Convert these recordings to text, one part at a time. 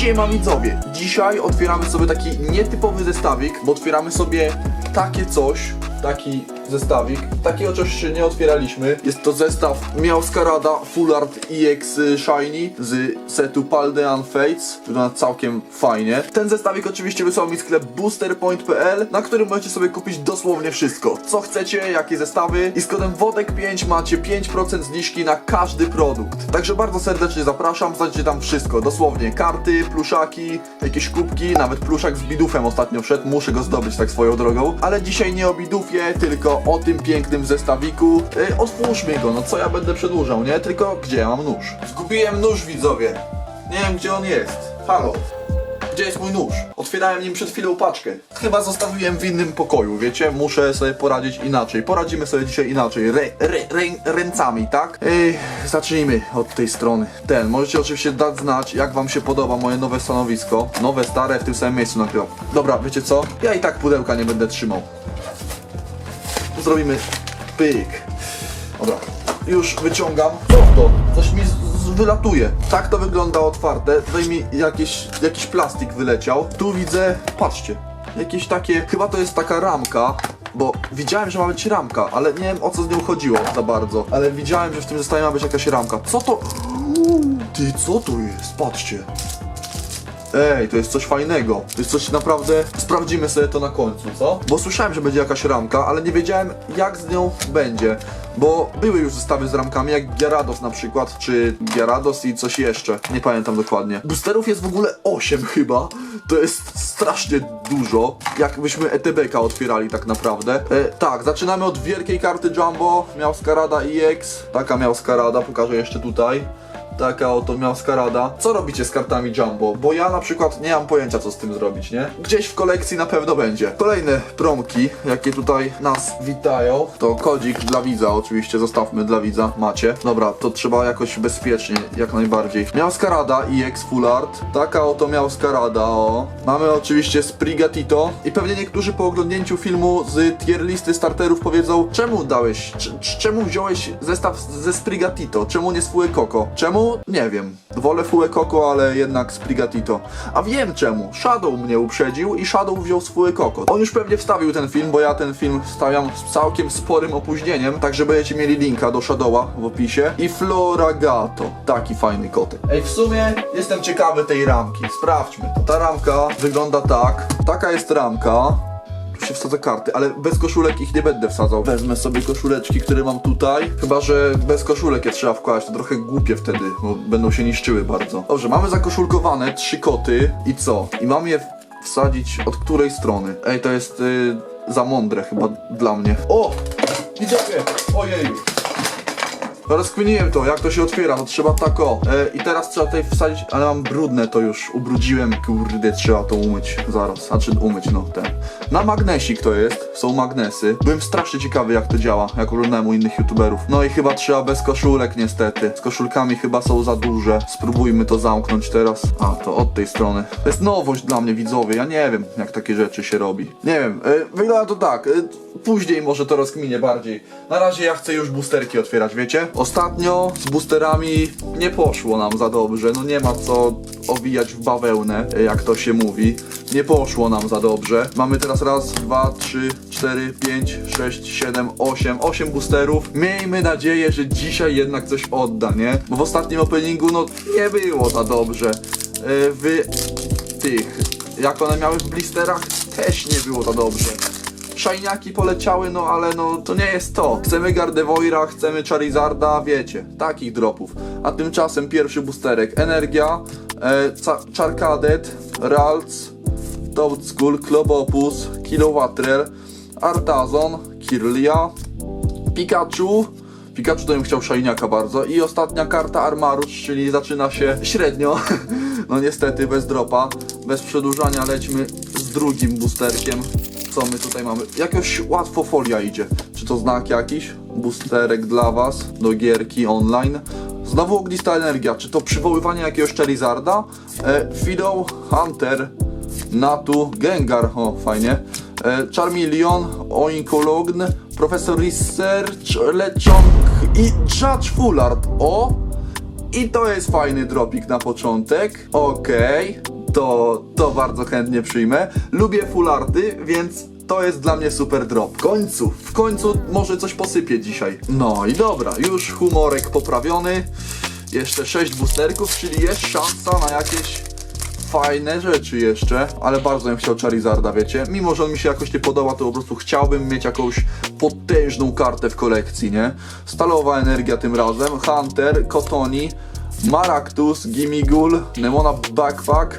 Siema widzowie, dzisiaj otwieramy sobie taki nietypowy zestawik, bo otwieramy sobie takie coś, taki zestawik. Takiego czegoś jeszcze nie otwieraliśmy. Jest to zestaw Miałskarada Full Art EX Shiny z setu Paldean Fates. Wygląda całkiem fajnie. Ten zestawik oczywiście wysłał mi sklep boosterpoint.pl, na którym możecie sobie kupić dosłownie wszystko. Co chcecie, jakie zestawy i z kodem WODEK5 macie 5% zniżki na każdy produkt. Także bardzo serdecznie zapraszam, znajdziecie tam wszystko. Dosłownie karty, pluszaki, jakieś kubki, nawet pluszak z bidufem ostatnio wszedł. Muszę go zdobyć tak swoją drogą. Ale dzisiaj nie o bidufie, tylko o tym pięknym zestawiku. Yy, otwórzmy go, no co ja będę przedłużał, nie? Tylko gdzie ja mam nóż? Zgubiłem nóż, widzowie. Nie wiem gdzie on jest. Halo. Gdzie jest mój nóż? Otwierałem nim przed chwilą paczkę. Chyba zostawiłem w innym pokoju, wiecie? Muszę sobie poradzić inaczej. Poradzimy sobie dzisiaj inaczej. Re, re, rę- ręcami, tak? Ej, zacznijmy od tej strony. Ten, możecie oczywiście dać znać, jak wam się podoba moje nowe stanowisko. Nowe, stare, w tym samym miejscu nagrywam. Dobra, wiecie co? Ja i tak pudełka nie będę trzymał. Zrobimy pyk. Dobra, już wyciągam. Co to? Coś mi wylatuje. Tak to wygląda otwarte. Tutaj mi jakiś, plastik wyleciał. Tu widzę, patrzcie, jakieś takie, chyba to jest taka ramka. Bo widziałem, że ma być ramka, ale nie wiem o co z nią chodziło za bardzo. Ale widziałem, że w tym zestawie ma być jakaś ramka. Co to? Ty, co to jest? Patrzcie. Ej, to jest coś fajnego. To jest coś naprawdę. Sprawdzimy sobie to na końcu, co? Bo słyszałem, że będzie jakaś ramka, ale nie wiedziałem jak z nią będzie. Bo były już zestawy z ramkami, jak Gyarados na przykład, czy Gyarados i coś jeszcze. Nie pamiętam dokładnie. Boosterów jest w ogóle 8 chyba. To jest strasznie dużo. Jakbyśmy ETB-ka otwierali tak naprawdę. E, tak, zaczynamy od wielkiej karty Jumbo. Miał Skarada EX. Taka miał Skarada, pokażę jeszcze tutaj. Taka oto miałska rada. Co robicie z kartami Jumbo? Bo ja na przykład nie mam pojęcia co z tym zrobić, nie? Gdzieś w kolekcji na pewno będzie. Kolejne promki, jakie tutaj nas witają. To kodzik dla widza oczywiście, zostawmy dla widza, macie. Dobra, to trzeba jakoś bezpiecznie, jak najbardziej. Miałska rada EX Full Art. Taka oto miałska rada, o. Mamy oczywiście Sprigatito. I pewnie niektórzy po oglądnięciu filmu z tier listy starterów powiedzą, czemu dałeś, c- c- czemu wziąłeś zestaw ze Sprigatito? Czemu nie z Fuecoco? Czemu? Nie wiem. Wolę Fuecoco, ale jednak Sprigatito. A wiem czemu. Shadow mnie uprzedził i Shadow wziął z Fuecoco. On już pewnie wstawił ten film, bo ja ten film stawiam z całkiem sporym opóźnieniem, także będziecie mieli linka do Shadowa w opisie. I Floragato. Taki fajny kotek. Ej, w sumie jestem ciekawy tej ramki. Sprawdźmy. Ta ramka wygląda tak. Taka jest ramka. Się wsadza karty, ale bez koszulek ich nie będę wsadzał. Wezmę sobie koszuleczki, które mam tutaj. Chyba, że bez koszulek je trzeba wkładać, to trochę głupie wtedy, bo będą się niszczyły bardzo. Dobrze, mamy zakoszulkowane trzy koty i co? I mam je wsadzić od której strony? Ej, to jest y, za mądre chyba dla mnie. O! Widzowie! Ojeju! Rozkminiłem to, jak to się otwiera, to trzeba tak o. E, I teraz trzeba tutaj wsadzić, ale mam brudne to już, ubrudziłem, kurde, trzeba to umyć zaraz, znaczy umyć, no ten. Na magnesik to jest, są magnesy. Byłem strasznie ciekawy jak to działa, jak oglądałem u innych youtuberów. No i chyba trzeba bez koszulek niestety. Z koszulkami chyba są za duże. Spróbujmy to zamknąć teraz. A, to od tej strony. To jest nowość dla mnie widzowie, ja nie wiem jak takie rzeczy się robi. Nie wiem, e, wygląda to tak, e, później może to rozkminię bardziej. Na razie ja chcę już boosterki otwierać, wiecie? Ostatnio z boosterami nie poszło nam za dobrze, no nie ma co owijać w bawełnę, e, jak to się mówi. Nie poszło nam za dobrze. Mamy teraz raz, dwa, trzy, cztery, pięć, sześć, siedem, osiem, osiem boosterów. Miejmy nadzieję, że dzisiaj jednak coś odda, nie? Bo w ostatnim openingu, no nie było za dobrze. E, W tych, jak one miały w blisterach, też nie było za dobrze. Szajniaki poleciały, no ale no to nie jest to. Chcemy Gardevoira, chcemy Charizarda, wiecie, takich dropów. A tymczasem pierwszy boosterek. Energia, e, Ralts, Toad Skull, Klobopus, Kilowattrel, Artazon, Kirlia, Pikachu. Pikachu to bym chciał Shiniaka bardzo. I ostatnia karta Armarusz, czyli zaczyna się średnio. No niestety, bez dropa. Bez przedłużania lećmy z drugim boosterkiem. Co my tutaj mamy? Jakoś łatwo folia idzie. Czy to znak jakiś? Boosterek dla was do gierki online. Znowu ognista energia. Czy to przywoływanie jakiegoś Charizarda? E, Fido, Hunter, Natu, Gengar, o fajnie. E, Charmeleon, Oinkologn, Profesor Research, Lechonk i Judge Fullard. O! I to jest fajny dropik na początek. Okej, to, to bardzo chętnie przyjmę. Lubię full arty, więc to jest dla mnie super drop. W końcu, w końcu może coś posypie dzisiaj. No i dobra, już humorek poprawiony. Jeszcze 6 boosterków, czyli jest szansa na jakieś fajne rzeczy jeszcze, ale bardzo bym chciał Charizarda, wiecie? Mimo, że on mi się jakoś nie podoba, to po prostu chciałbym mieć jakąś potężną kartę w kolekcji, nie? Stalowa energia tym razem, Hunter, Kotoni, Maractus, Gimigul, Nemona Backpack,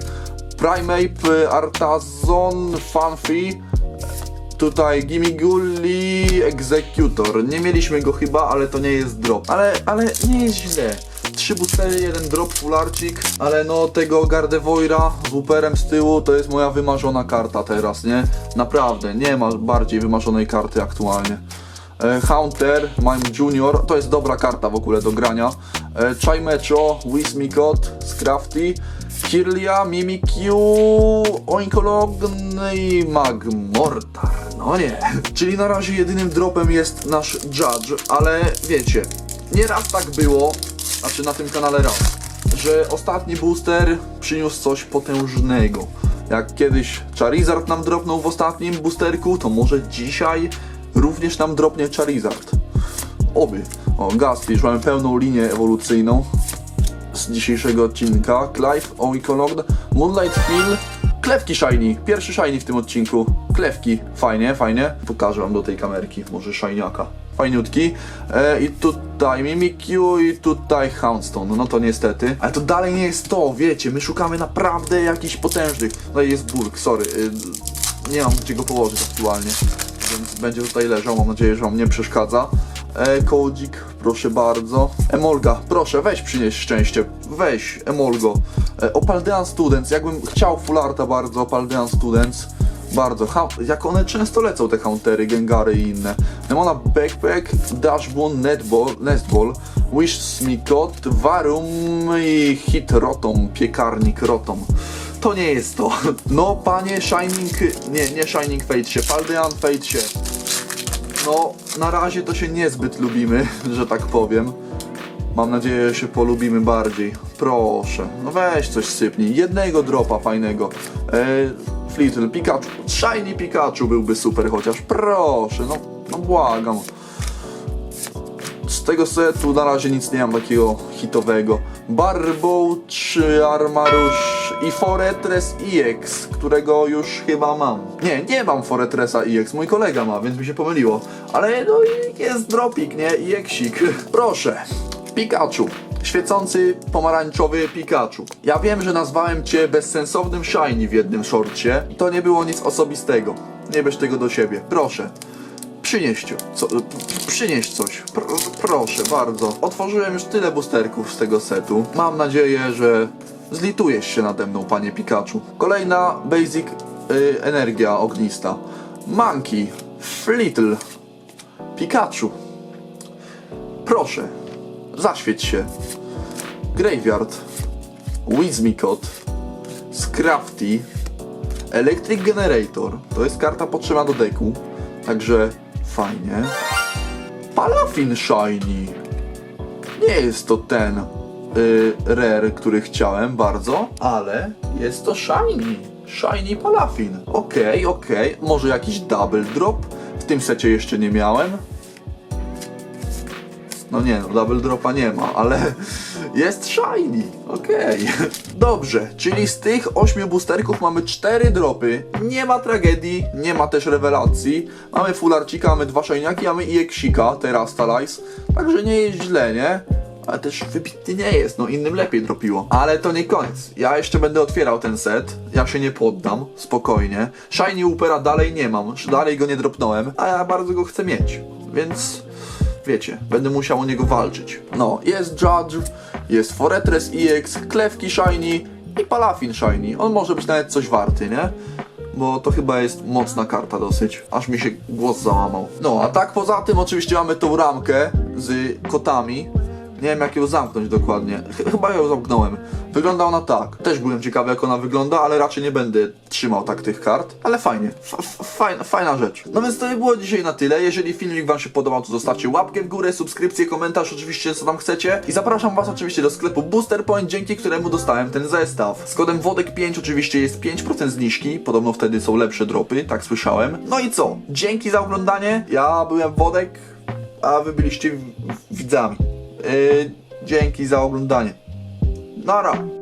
Primeape, Artazon, Fanfi, Tutaj Gimiguli Executor. Nie mieliśmy go chyba, ale to nie jest drop. Ale, ale nie jest źle. Trzy boostery, jeden drop, fularcik, ale no tego Gardevoira z uperem z tyłu to jest moja wymarzona karta teraz, nie? Naprawdę, nie ma bardziej wymarzonej karty aktualnie. E, Hunter, Mime Junior, to jest dobra karta w ogóle do grania. E, Chaimecho, Wismikot, Scrafty, Kirlia, Mimikyu, Oinkologny i Magmortar. No nie. Czyli na razie jedynym dropem jest nasz Judge, ale wiecie, nieraz tak było, znaczy na tym kanale raz, że ostatni booster przyniósł coś potężnego. Jak kiedyś Charizard nam dropnął w ostatnim boosterku, to może dzisiaj również nam dropnie Charizard. Oby. O, już mamy pełną linię ewolucyjną z dzisiejszego odcinka. Clive, Oikologd, Moonlight Hill, Klewki Shiny. Pierwszy Shiny w tym odcinku. Klewki. Fajnie, fajnie. Pokażę wam do tej kamerki, może Shiniaka. Fajniutki. E, I tutaj Mimikyu i tutaj Houndstone. No to niestety. Ale to dalej nie jest to, wiecie. My szukamy naprawdę jakichś potężnych. No jest Bulk, sorry. Y, nie mam gdzie go położyć aktualnie. Więc będzie tutaj leżał. Mam nadzieję, że wam nie przeszkadza. E, kodzik, proszę bardzo. Emolga, proszę, weź przynieś szczęście. Weź, Emolgo. E, Opaldean Students, jakbym chciał Fullarta bardzo, Opaldean Students. Bardzo. Ha jak one często lecą, te Hauntery, Gengary i inne. Nemona Backpack, Dashbone, Netball, Nestball, Wish Smikot, Varum i Hit Rotom, Piekarnik Rotom. To nie jest to. No, panie Shining... Nie, nie Shining Fate się, Paldean Fate się. No, na razie to się niezbyt lubimy, że tak powiem. Mam nadzieję, że się polubimy bardziej. Proszę, no weź coś sypnij. Jednego dropa fajnego. E, Flittle, Pikachu. Shiny Pikachu byłby super chociaż. Proszę, no, no błagam. Z tego setu na razie nic nie mam takiego hitowego. Barbow, czy Armarusz i Foretres EX, którego już chyba mam. Nie, nie mam Foretresa EX, mój kolega ma, więc mi się pomyliło. Ale no jest dropik, nie? EXik. Proszę. Pikachu. Świecący pomarańczowy Pikachu. Ja wiem, że nazwałem cię bezsensownym shiny w jednym shorcie. To nie było nic osobistego. Nie bierz tego do siebie. Proszę. Przynieście, co, przynieś coś, Pr proszę bardzo. Otworzyłem już tyle boosterków z tego setu. Mam nadzieję, że zlitujesz się nade mną, panie Pikachu. Kolejna basic y, energia ognista. Monkey, Flittle, Pikachu. Proszę, zaświeć się. Graveyard, Wizmicot, Scrafty, Electric Generator. To jest karta potrzebna do deku. Także fajnie. Palafin Shiny. Nie jest to ten y, rare, który chciałem bardzo, ale jest to Shiny. Shiny Palafin. Okej, okej. Może jakiś double drop? W tym secie jeszcze nie miałem. No nie, no double dropa nie ma, ale jest shiny. Okej. Dobrze, czyli z tych 8 boosterków mamy 4 dropy. Nie ma tragedii, nie ma też rewelacji. Mamy fularcika, mamy dwa shiniaki, mamy i eksika, teraz Talice. Także nie jest źle, nie? Ale też wybitnie nie jest, no innym lepiej dropiło. Ale to nie koniec. Ja jeszcze będę otwierał ten set. Ja się nie poddam, spokojnie. Shiny Upera dalej nie mam, dalej go nie dropnąłem, a ja bardzo go chcę mieć. Więc wiecie, będę musiał o niego walczyć. No, jest Judge, jest Foretres EX, Klewki Shiny i Palafin Shiny. On może być nawet coś warty, nie? Bo to chyba jest mocna karta dosyć, aż mi się głos załamał. No, a tak poza tym oczywiście mamy tą ramkę z kotami. Nie wiem jak ją zamknąć dokładnie. Ch- chyba ją zamknąłem. Wygląda ona tak. Też byłem ciekawy jak ona wygląda, ale raczej nie będę trzymał tak tych kart. Ale fajnie, fajna, fajna rzecz. No więc to by było dzisiaj na tyle. Jeżeli filmik wam się podobał, to zostawcie łapkę w górę, subskrypcję, komentarz oczywiście co tam chcecie. I zapraszam was oczywiście do sklepu Booster Point, dzięki któremu dostałem ten zestaw. Z kodem WODEK5 oczywiście jest 5% zniżki, podobno wtedy są lepsze dropy, tak słyszałem. No i co? Dzięki za oglądanie. Ja byłem Wodek, a wy byliście widzami. Yy, dzięki za oglądanie. Nara!